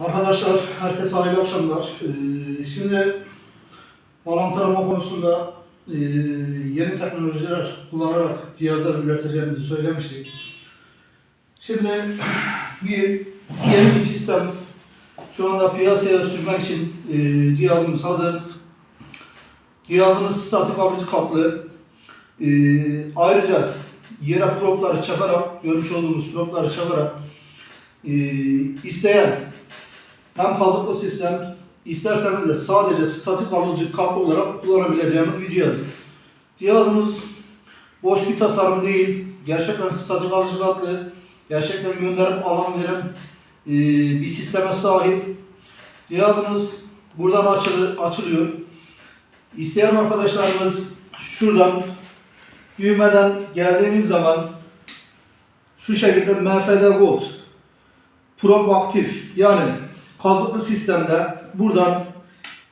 Arkadaşlar, herkese hayırlı akşamlar. Ee, şimdi alan tarama konusunda e, yeni teknolojiler kullanarak cihazlar üreteceğimizi söylemiştik. Şimdi bir yeni bir sistem şu anda piyasaya sürmek için e, cihazımız hazır. Cihazımız statik alıcı kaplı. E, ayrıca yere propları çakarak, görmüş olduğumuz propları çakarak e, isteyen hem kazıklı sistem, isterseniz de sadece statik alıcı kaplı olarak kullanabileceğimiz bir cihaz. Cihazımız boş bir tasarım değil, gerçekten statik alıcı kaplı, gerçekten gönderip alan veren e, bir sisteme sahip. Cihazımız buradan açılır, açılıyor. İsteyen arkadaşlarımız şuradan düğmeden geldiğiniz zaman şu şekilde MFD Gold Prop aktif yani kazıklı sistemde buradan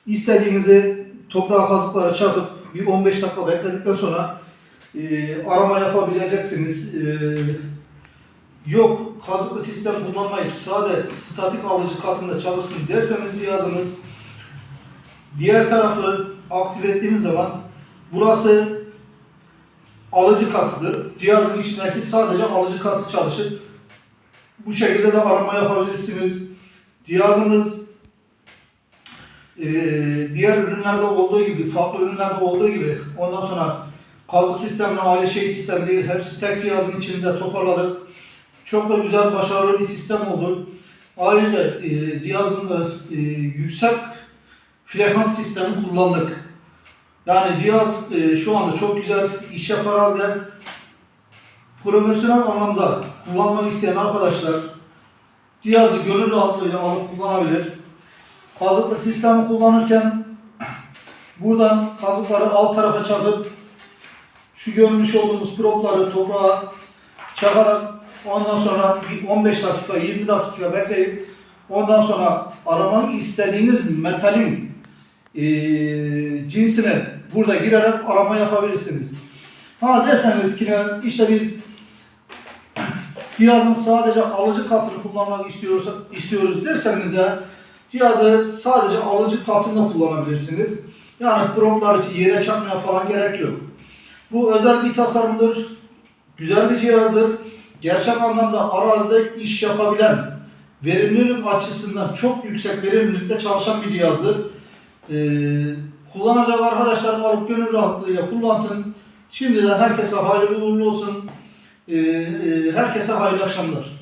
istediğinizi toprağa kazıkları çakıp bir 15 dakika bekledikten sonra e, arama yapabileceksiniz. E, yok kazıklı sistem kullanmayıp sade statik alıcı katında çalışsın derseniz cihazımız diğer tarafı aktif ettiğimiz zaman burası alıcı katıdır. Cihazın içindeki sadece alıcı katı çalışır. Bu şekilde de arama yapabilirsiniz. Cihazımız eee, diğer ürünlerde olduğu gibi, farklı ürünlerde olduğu gibi ondan sonra kazı sistemle aile şey sistem değil, hepsi tek cihazın içinde toparladık. Çok da güzel, başarılı bir sistem oldu. Ayrıca eee cihazında eee, yüksek frekans sistemi kullandık. Yani cihaz eee, şu anda çok güzel iş yapar halde profesyonel anlamda kullanmak isteyen arkadaşlar cihazı gönül rahatlığıyla alıp kullanabilir. Kazıklı sistemi kullanırken buradan kazıkları alt tarafa çakıp şu görmüş olduğumuz propları toprağa çakarak ondan sonra bir 15 dakika 20 dakika bekleyip ondan sonra aramak istediğiniz metalin eee cinsine burada girerek arama yapabilirsiniz. Ha derseniz ki işte biz cihazın sadece alıcı katını kullanmak istiyoruz, istiyoruz derseniz de cihazı sadece alıcı katında kullanabilirsiniz. Yani proplar için yere çarpmaya falan gerek yok. Bu özel bir tasarımdır. Güzel bir cihazdır. Gerçek anlamda arazide iş yapabilen, verimlilik açısından çok yüksek verimlilikte çalışan bir cihazdır. Ee, kullanacak arkadaşlar alıp gönül rahatlığıyla kullansın. Şimdiden herkese hayırlı uğurlu olsun. Ee, e, herkese hayırlı akşamlar.